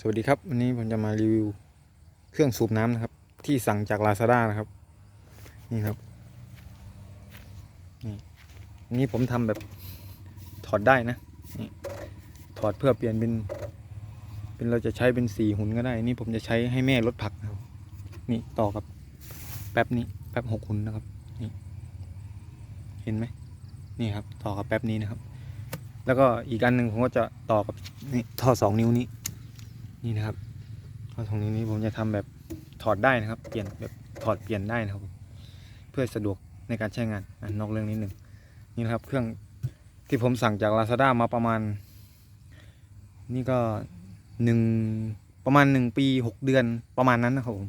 สวัสดีครับ วันนี้ผมจะมารีวิวเครื่องสูบน้ำนะครับ ที่สั่งจาก Lazada นะครับ นี่ครับ นี่อันนี้ผมทำแบบถอดได้นะนี่ถอดเพื่อเปลี่ยนเป็น เป็นเราจะใช้เป็นสีหุ่นก็ได้ นี่ผมจะใช้ให้แม่ลดผักนะครับ นี่ต่อกับแป๊บนี้แป๊บหกหุ่นนะครับนี่เห็นไหมนี่ครับ ต่อกับแป๊บนี้นะครับ แล้วก็อีกอันหนึ่งผมก็จะต่อกับนี่ท่อสองนิ้วนี้ นี่นะครับท่อสองนิ้วนี้ผมจะทำแบบถอดได้นะครับ เปลี่ยนแบบถอดเปลี่ยนได้นะครับผมเพื่อสะดวกในการใช้งานอะนอกเรื่องนิดหนึ่งนี่นะครับเครื่องที่ผมสั่งจาก Lazada มาประมาณ นี่ก็หนึ่งประมาณหนึ่งปีหกเดือนประมาณนั้นนะครับผม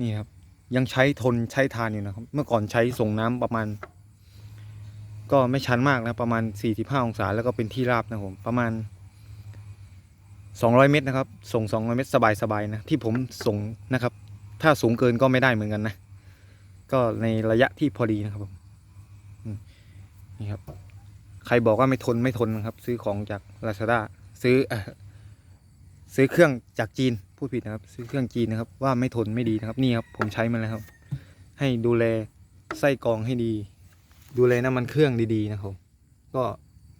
นี่ครับ ยังใช้ทนใช้ทานอยู่นะครับ เมื่อก่อนใช้ส่งน้ำประมาณ ก็ไม่ชันมากนะประมาณ45องศาแล้วก็เป็นที่ราบนะครับผมประมาณ 200 เมตรนะครับ ส่ง 200 เมตรสบายๆนะ ที่ผมส่งนะครับ ถ้าสูงเกินก็ไม่ได้เหมือนกันนะ ก็ในระยะที่พอดีนะครับผมนี่ครับ ใครบอกว่าไม่ทนไม่ทนนะครับ ซื้อของจาก Lazada ซื้อซื้อเครื่องจากจีนพูดผิดนะครับ ซื้อเครื่องจีนนะครับ ว่าไม่ทนไม่ดีนะครับ นี่ครับผมใช้มันแล้วครับ ให้ดูแลไส้กรองให้ดี ดูแลน้ำมันเครื่องดีๆนะครับ ก็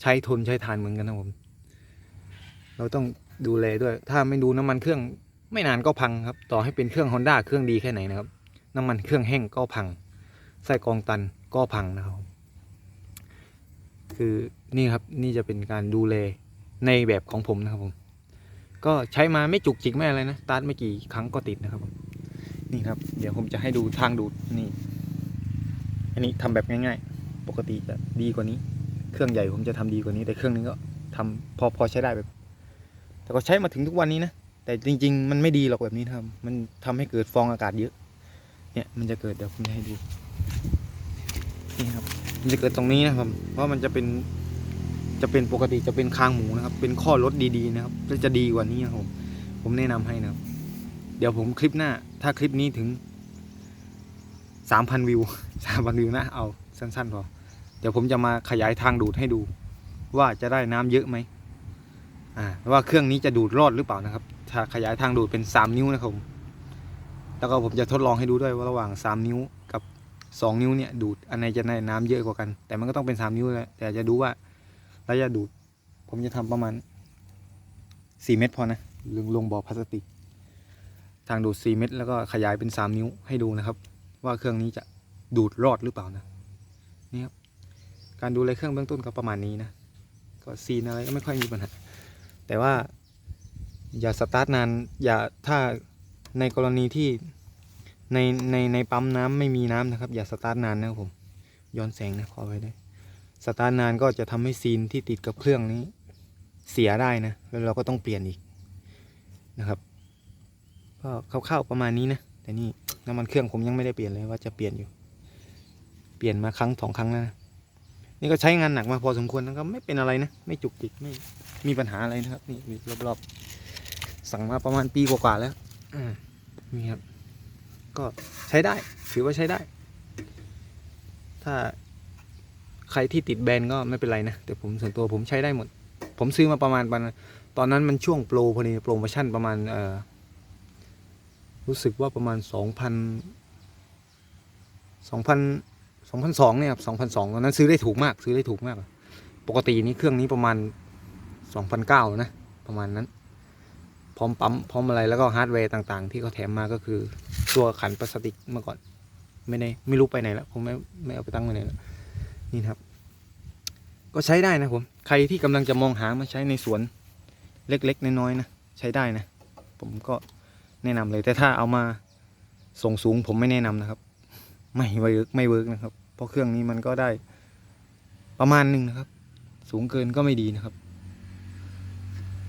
ใช้ทนใช้ทานเหมือนกันนะครับผม เราต้อง ดูแลด้วย ถ้าไม่ดูน้ำมันเครื่องไม่นานก็พังครับ ต่อให้เป็นเครื่อง Honda เครื่องดีแค่ไหนนะครับ น้ำมันเครื่องแห้งก็พังไส้กองตันก็พังนะครับ คือนี่ครับนี่จะเป็นการดูแลในแบบของผมนะครับผม ก็ใช้มาไม่จุกจิกไม่อะไรนะตาร์ทไม่กี่ครั้งก็ติดนะครับผมนี่ครับ เดี๋ยวผมจะให้ดูทางดูดนี่ อันนี้ทำแบบง่าย ๆ ปกติจะดีกว่านี้ เครื่องใหญ่ผมจะทำดีกว่านี้ แต่เครื่องนี้ก็ทำพอพอใช้ได้แบบ แต่ก็ใช้มาถึงทุกวันนี้นะ แต่จริง ๆ มันไม่ดีหรอกแบบนี้นะครับมันทำให้เกิดฟองอากาศเยอะ เนี่ยมันจะเกิดเดี๋ยวผมจะให้ดู นี่ครับ มันจะเกิดตรงนี้นะครับ เพราะมันจะเป็น จะเป็นปกติจะเป็นคางหมูนะครับ เป็นข้อรถดีๆนะครับแล้วจะดีกว่านี้นะครับ ผมผมแนะนำให้นะครับ เดี๋ยวผมคลิปหน้า ถ้าคลิปนี้ถึงสามพันวิวสามพันวิวนะ เอาสั้นๆพอ เดี๋ยวผมจะมาขยายทางดูดให้ดู ว่าจะได้น้ำเยอะไหม อ่าว่าเครื่องนี้จะดูดรอดหรือเปล่านะครับ ถ้าขยายทางดูดเป็น 3 นิ้วนะครับแล้วก็ผมจะทดลองให้ดูด้วยว่าระหว่าง 3 นิ้วกับ 2 นิ้วเนี่ยดูดอันไหนจะได้น้ำเยอะกว่ากัน แต่มันก็ต้องเป็น 3 นิ้วแหละแต่จะดูว่าระยะดูดผมจะทำประมาณ 4 เมตรพอนะลงลงบ่อพลาสติก ทางดูด 4 เมตร แล้วก็ขยายเป็น 3 นิ้วให้ดูนะครับ ว่าเครื่องนี้จะดูดรอดหรือเปล่านะนี่ครับการดูแลเครื่องเบื้องต้นก็ประมาณนี้นะก็ซีนอะไรก็ไม่ค่อยมีปัญหา แต่ว่าอย่าสตาร์ทนาน อย่าถ้าในกรณีที่ในในในปั๊มน้ำไม่มีน้ำนะครับ อย่าสตาร์ทนานนะครับผมย้อนแสงนะขอไว้ด้วยสตาร์ทนานก็จะทำให้ซีนที่ติดกับเครื่องนี้ เสียได้นะแล้วเราก็ต้องเปลี่ยนอีกนะครับก็คร่าวๆประมาณนี้นะแต่นี่น้ำมันเครื่องผมยังไม่ได้เปลี่ยนเลยว่าจะเปลี่ยนอยู่ เปลี่ยนมาครั้งสองครั้งแล้วนะนี่ก็ใช้งานหนักมาพอสมควรนะครับไม่เป็นอะไรนะ ไม่จุกจิกไม่ มีปัญหาอะไรนะครับ นี่มีรอบๆ สั่งมาประมาณปีกว่าๆแล้วอืมนี่ครับ ก็ใช้ได้ ถือว่าใช้ได้ ถ้าใครที่ติดแบรนด์ก็ไม่เป็นไรนะ แต่ผมส่วนตัวผมใช้ได้หมด ผมซื้อมาประมาณประมาณตอนนั้นมันช่วงโปรพอดีโปรโมชั่นประมาณเอ่อรู้สึกว่าประมาณสองพันสองพันสองพันสองเนี่ยครับสองพันสองตอนนั้นซื้อได้ถูกมาก ซื้อได้ถูกมาก ปกตินี้เครื่องนี้ประมาณ สองพันเก้านะประมาณนั้น พร้อมปั๊มพร้อมอะไรแล้วก็ฮาร์ดแวร์ต่างๆ ที่เขาแถมมาก็คือตัวขันพลาสติกเมื่อก่อน ไม่ได้ไม่รู้ไปไหนแล้วผมไม่ไม่เอาไปตั้งไว้ไหนแล้วนี่ครับ ก็ใช้ได้นะผม ใครที่กำลังจะมองหามาใช้ในสวนเล็กๆน้อยๆนะใช้ได้นะ ผมก็แนะนำเลยแต่ถ้าเอามาส่งสูงผมไม่แนะนำนะครับ ไม่เวิร์กไม่เวิร์กนะครับ เพราะเครื่องนี้มันก็ได้ประมาณหนึ่งนะครับ สูงเกินก็ไม่ดีนะครับ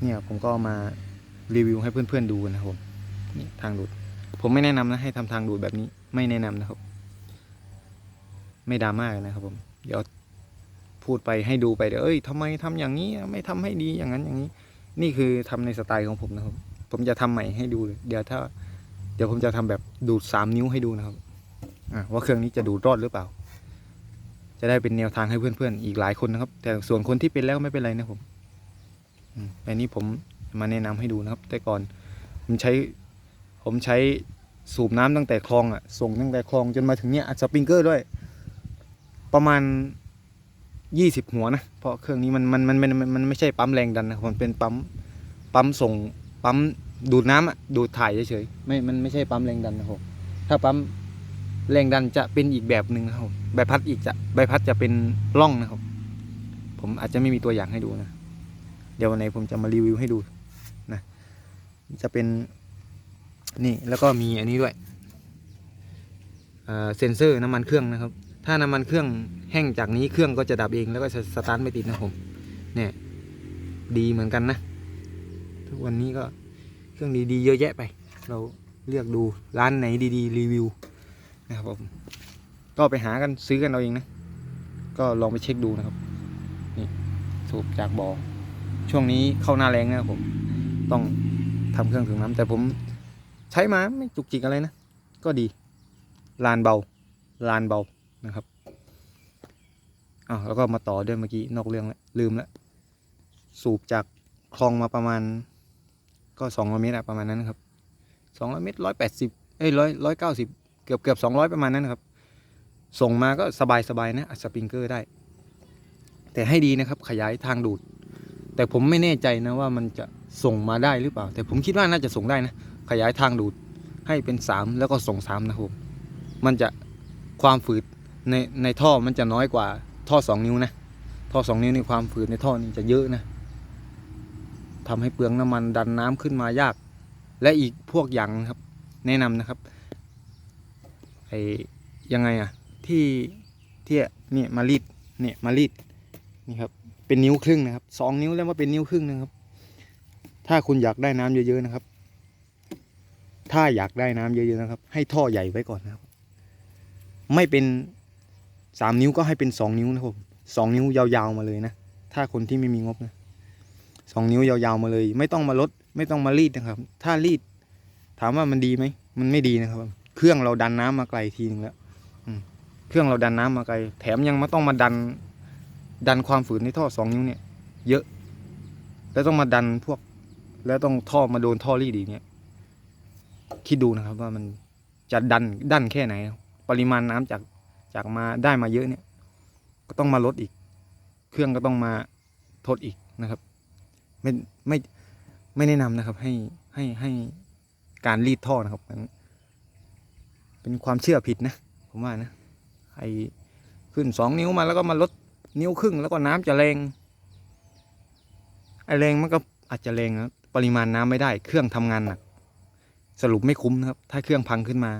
เนี่ยผมก็มารีวิวให้เพื่อนๆดูนะครับผมนี่ทางดูด ผมไม่แนะนำนะให้ทำทางดูดแบบนี้ไม่แนะนำนะครับ ไม่ดราม่ากันนะครับผมเดี๋ยวพูดไปให้ดูไปเดี๋ยวเอ้ยทำไมทำอย่างนี้ไม่ทำให้ดีอย่างนั้นอย่างนี้ นี่คือทำในสไตล์ของผมนะครับ ผมจะทำใหม่ให้ดูเลยเดี๋ยวถ้า เดี๋ยวผมจะทำแบบดูดสามนิ้วให้ดูนะครับว่าเครื่องนี้จะดูดรอดหรือเปล่า จะได้เป็นแนวทางให้เพื่อนๆ อีกหลายคนนะครับ แต่ส่วนคนที่เป็นแล้วไม่เป็นไรนะผม อันนี้ผมมาแนะนำให้ดูนะครับ แต่ก่อนผมใช้ผมใช้สูบน้ำตั้งแต่คลองอะส่งตั้งแต่คลองจนมาถึงเนี้ยอัดสปริงเกอร์ด้วย ประมาณยี่สิบหัวนะเพราะเครื่องนี้มันมันมันมันมันไม่ใช่ปั๊มแรงดันนะมันเป็นปั๊มปั๊มส่งปั๊มดูดน้ำอะดูดถ่ายเฉยๆไม่ มันไม่ใช่ปั๊มแรงดันนะครับถ้าปั๊มแรงดันจะเป็นอีกแบบหนึ่งนะครับใบพัดอีกจะใบพัดจะเป็นร่องนะครับ ผมอาจจะไม่มีตัวอย่างให้ดูนะ เดี๋ยววันไหนผมจะมารีวิวให้ดูนะจะเป็นนี่แล้วก็มีอันนี้ด้วยเซนเซอร์น้ำมันเครื่องนะครับ ถ้าน้ำมันเครื่องแห้งจากนี้เครื่องก็จะดับเองแล้วก็จะสตาร์ทไม่ติดนะผมเนี่ยดีเหมือนกันนะ ทุกวันนี้ก็เครื่องดีๆเยอะแยะไป เราเลือกดูร้านไหนดีๆรีวิวนะครับผมก็ไปหากันซื้อกันเอาเองนะ ก็ลองไปเช็คดูนะครับ นี่สูบจากบ่อ ช่วงนี้เข้าหน้าแรงนะครับผม ต้องทำเครื่องถึงน้ำแต่ผมใช้มาไม่จุกจิกอะไรนะ ก็ดี ลานเบา ลานเบานะครับอ้าวแล้วก็มาต่อด้วยเมื่อกี้นอกเรื่องแล้วลืมแล้วสูบจากคลองมาประมาณ ก็สองร้อยเมตรอะประมาณนั้นครับสองร้อยเมตรร้อยแปดสิบเอ้ยร้อยร้อยเก้าสิบเกือบเกือบสองร้อยประมาณนั้นนะครับ ส่งมาก็สบายสบายนะอัดสปริงเกอร์ได้ แต่ให้ดีนะครับขยายทางดูด แต่ผมไม่แน่ใจนะว่ามันจะส่งมาได้หรือเปล่า แต่ผมคิดว่าน่าจะส่งได้นะ ขยายทางดูดให้เป็นสามแล้วก็ส่งสามนะครับ มันจะความฝืดในในท่อมันจะน้อยกว่าท่อสองนิ้วนะ ท่อสองนิ้วนี่ความฝืดในท่อนี่จะเยอะนะทำให้เปลืองน้ำมันดันน้ำขึ้นมายาก และอีกพวกอย่างครับ แนะนำนะครับไอยังไงอะที่ที่เนี่ยมารีดเนี่ยมารีดนี่ครับ เป็นนิ้วครึ่งนะครับสองนิ้วแล้วมาเป็นนิ้วครึ่งนะครับ ถ้าคุณอยากได้น้ำเยอะๆนะครับ ถ้าอยากได้น้ำเยอะๆนะครับ ให้ท่อใหญ่ไว้ก่อนนะครับ ไม่เป็นสามนิ้วก็ให้เป็นสองนิ้วนะครับสองนิ้วยาวๆมาเลยนะ ถ้าคนที่ไม่มีงบนะสองนิ้วยาวๆมาเลย ไม่ต้องมาลด ไม่ต้องมารีดนะครับ ถ้ารีด ถามว่ามันดีไหมมันไม่ดีนะครับ เครื่องเราดันน้ำมาไกลทีนึงแล้วอืเครื่องเราดันน้ำมาไกล แถมยังมาต้องมาดัน ดันความฝืนในท่อสองนิ้วเนี่ย เยอะ แล้วต้องมาดันพวก แล้วต้องท่อมาโดนท่อรีดอีกเนี่ย คิดดูนะครับว่ามันจะดันดันแค่ไหน ปริมาณน้ำจากจากมาได้มาเยอะเนี่ย ก็ต้องมาลดอีก เครื่องก็ต้องมาทดอีกนะครับ ไม่ไม่ไม่แนะนำนะครับ ให้ให้ให้การรีดท่อนะครับมันเป็นความเชื่อผิดนะ ผมว่านะไอขึ้นสองนิ้วมาแล้วก็มาลด นิ้วครึ่งแล้วก็น้ำจะแรงไอแรงมันก็อาจจะแรงนะปริมาณน้ำไม่ได้ เครื่องทำงานหนักสรุปไม่คุ้มนะครับ ถ้าเครื่องพังขึ้นมา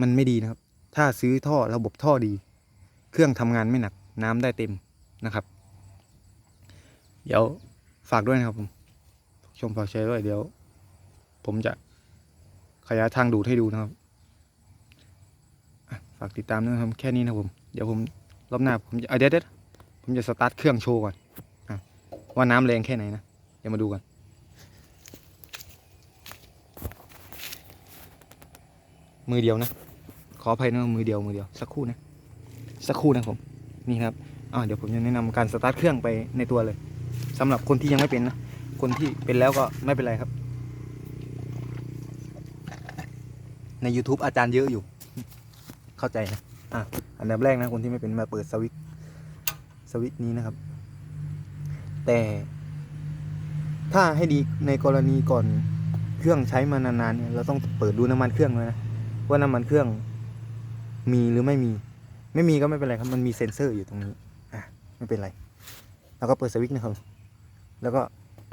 มันไม่ดีนะครับ ถ้าซื้อท่อระบบท่อดี เครื่องทำงานไม่หนัก น้ำได้เต็มนะครับ เดี๋ยวฝากด้วยนะครับผมชมฝากแชร์ด้วยเดี๋ยว ผมจะขยายทางดูดให้ดูนะครับฝากติดตามนะครับแค่นี้นะครับผม เดี๋ยวผม รอบหน้าผมจะเดี๋ยวเดี๋ยวผมจะสตาร์ทเครื่องโชว์ก่อนว่าน้ำแรงแค่ไหนนะเดี๋ยวมาดูกันมือเดียวนะ ขออภัยนะมือเดียวมือเดียวสักครู่นะ สักครู่นะผม นี่ครับอ่าเดี๋ยวผมจะแนะนำการสตาร์ทเครื่องไปในตัวเลยสำหรับคนที่ยังไม่เป็นนะ คนที่เป็นแล้วก็ไม่เป็นไรครับ ใน YouTube อาจารย์เยอะอยู่ เข้าใจนะ อะ อันดับแรกนะคนที่ไม่เป็นมาเปิดสวิตสวิตนี้นะครับ แต่ถ้าให้ดีในกรณีก่อนเครื่องใช้มานานๆเนี่ยเราต้องเปิดดูน้ำมันเครื่องเลยนะว่าน้ำมันเครื่องมีหรือไม่มี ไม่มีก็ไม่เป็นไรครับ มันมีเซ็นเซอร์อยู่ตรงนี้อะไม่เป็นไร แล้วก็เปิดสวิตช์นะครับแล้วก็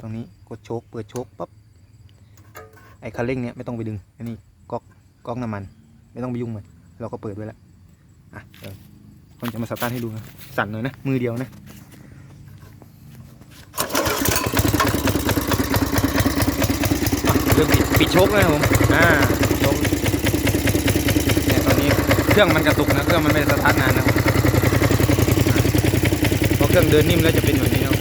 ตรงนี้กดโชคเปิดโชคปั๊บไอ้คันเร่งเนี้ยไม่ต้องไปดึงอันนี้ก๊อกก๊อกน้ำมัน ไม่ต้องไปยุ่งมันเราก็เปิดไว้แล้ว อะเดี๋ยวผมจะมาสตาร์ทให้ดูนะสั่นหน่อยนะ มือเดียวนะเริ่มปิดปิดโชคแล้วนะครับผมอ่าปิดโชคเนี่ยตอนนี้เครื่องมันกระตุกนะเครื่องมันไม่ได้สตาร์ทนานนะครับพอเครื่องเดินนิ่มแล้วจะเป็นแบบนี้นะครับ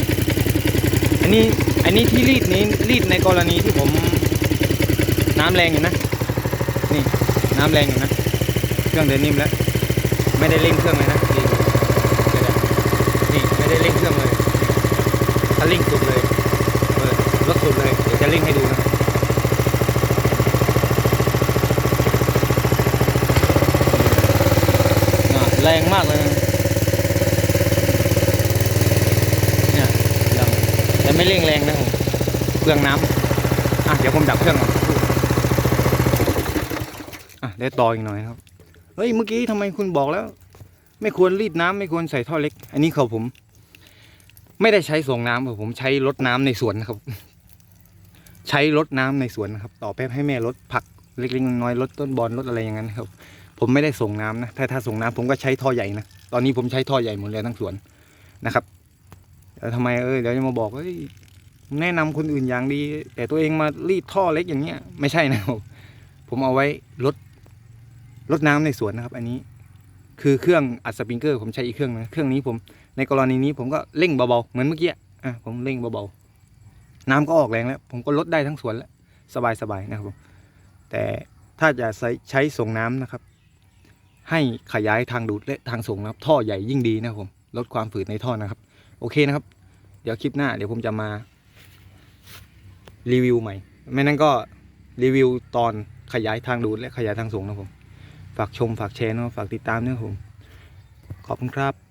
อันนี้อันนี้ที่รีดนี้รีดในกรณีที่ผมน้ำแรงอยู่นะ นี่น้ำแรงอยู่นะ เครื่องเดินนิ่มแล้ว ไม่ได้เร่งเครื่องเลยนะนี่นี่ไม่ได้เร่งเครื่องเลยถ้าเร่งสุดเลยเปิดสุดเลยเดี๋ยวจะเร่งให้ดูนะอะแรงมากเลยนะเนี่ยยังแต่ไม่เร่งแรงนะผมเครื่องน้ำอะเดี๋ยวผมดับเครื่องก่อนอะเดี๋ยวต่ออีกหน่อยนะครับ เฮ้ยเมื่อกี้ทำไมคุณบอกแล้ว ไม่ควรรีดน้ำไม่ควรใส่ท่อเล็ก อันนี้เขาผม ไม่ได้ใช้ส่งน้ำครับผมใช้รดน้ำในสวนนะครับ ใช้รดน้ำในสวนนะครับ ต่อแป๊บให้แม่รดผักเล็กๆน้อยๆรดต้นบอลรดอะไรอย่างนั้นครับ ผมไม่ได้ส่งน้ำนะถ้าถ้าส่งน้ำผมก็ใช้ท่อใหญ่นะตอนนี้ผมใช้ท่อใหญ่หมดเลยทั้งสวนนะครับแล้วทำไมเออเดี๋ยวจะมาบอกเอ้ยแนะนำคนอื่นอย่างดี แต่ตัวเองมารีดท่อเล็กอย่างเงี้ย ไม่ใช่นะครับผมเอาไว้ลด ลดน้ำในสวนนะครับ อันนี้คือเครื่องอัดสปริงเกอร์ผมใช้อีกเครื่องนะเครื่องนี้ผมในกรณีนี้ผมก็เร่งเบาๆเหมือนเมื่อกี้อะผมเร่งเบาๆน้ำก็ออกแรงแล้ว ผมก็ลดได้ทั้งสวนแล้วสบายๆนะครับผมแต่ถ้าจะใช้ใช้ส่งน้ำนะครับ ให้ขยายทางดูดและทางส่งนะครับท่อใหญ่ยิ่งดีนะครับผมลดความฝืดในท่อนะครับ โอเคนะครับ เดี๋ยวคลิปหน้าเดี๋ยวผมจะมารีวิวใหม่ ไม่นั้นก็รีวิวตอนขยายทางดูดและขยายทางส่งนะครับผม ฝากชมฝากแชร์นะครับฝากติดตามด้วยครับผม ขอบคุณครับ